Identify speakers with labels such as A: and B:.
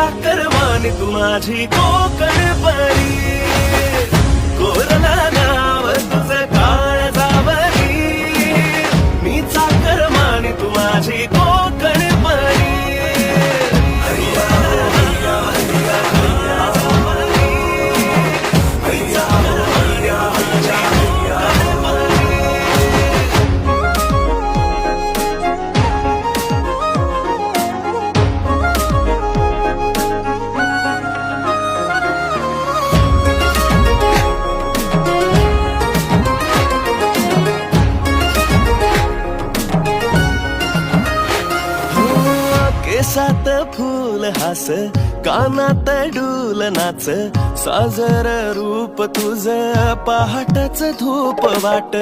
A: સાકરવાન તું माझी કોકણ केसात फूल हास कानात डूल नाच. साजर रूप तुझ पहाटच धूप वाट.